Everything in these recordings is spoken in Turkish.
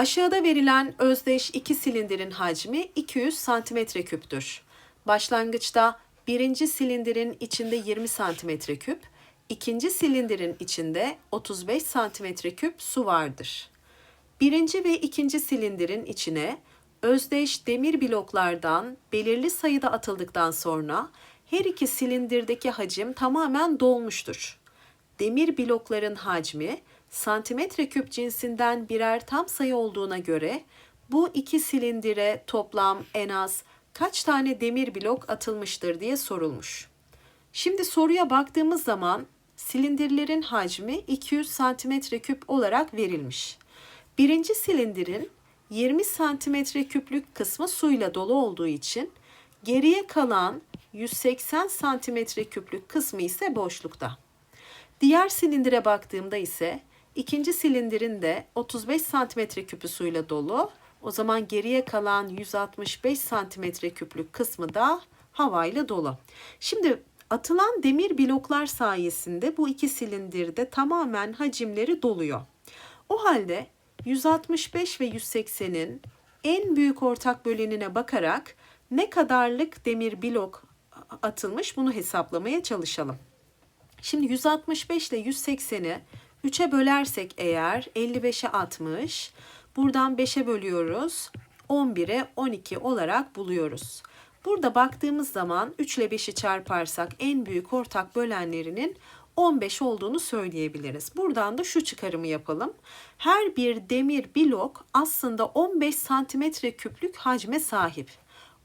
Aşağıda verilen özdeş iki silindirin hacmi 200 santimetre küptür. Başlangıçta birinci silindirin içinde 20 santimetre küp, ikinci silindirin içinde 35 santimetre küp su vardır. Birinci ve ikinci silindirin içine özdeş demir bloklardan belirli sayıda atıldıktan sonra her iki silindirdeki hacim tamamen dolmuştur. Demir blokların hacmi santimetre küp cinsinden birer tam sayı olduğuna göre bu iki silindire toplam en az kaç tane demir blok atılmıştır diye sorulmuş. Şimdi soruya baktığımız zaman silindirlerin hacmi 200 santimetre küp olarak verilmiş. Birinci silindirin 20 santimetre küplük kısmı suyla dolu olduğu için geriye kalan 180 santimetre küplük kısmı ise boşlukta. Diğer silindire baktığımda ise ikinci silindirin de 35 santimetre küpü suyla dolu. O zaman geriye kalan 165 santimetre küplük kısmı da havayla dolu. Şimdi atılan demir bloklar sayesinde bu iki silindirde tamamen hacimleri doluyor. O halde 165 ve 180'in en büyük ortak bölenine bakarak ne kadarlık demir blok atılmış bunu hesaplamaya çalışalım. Şimdi 165 ile 180'i 3'e bölersek eğer 55'e 60. Buradan 5'e bölüyoruz. 11'e 12 olarak buluyoruz. Burada baktığımız zaman 3 ile 5'i çarparsak en büyük ortak bölenlerinin 15 olduğunu söyleyebiliriz. Buradan da şu çıkarımı yapalım. Her bir demir blok aslında 15 santimetre küplük hacme sahip.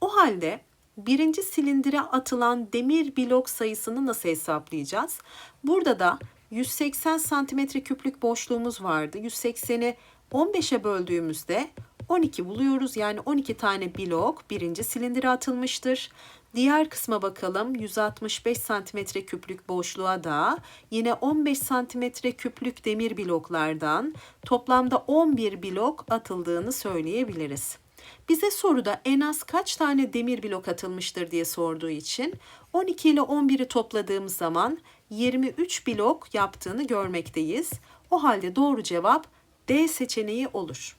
O halde birinci silindire atılan demir blok sayısını nasıl hesaplayacağız? Burada da 180 santimetre küplük boşluğumuz vardı. 180'i 15'e böldüğümüzde 12 buluyoruz. Yani 12 tane blok birinci silindire atılmıştır. Diğer kısma bakalım. 165 santimetre küplük boşluğa da yine 15 santimetre küplük demir bloklardan toplamda 11 blok atıldığını söyleyebiliriz. Bize soruda en az kaç tane demir blok atılmıştır diye sorduğu için 12 ile 11'i topladığımız zaman 23 blok yaptığını görmekteyiz. O halde doğru cevap D seçeneği olur.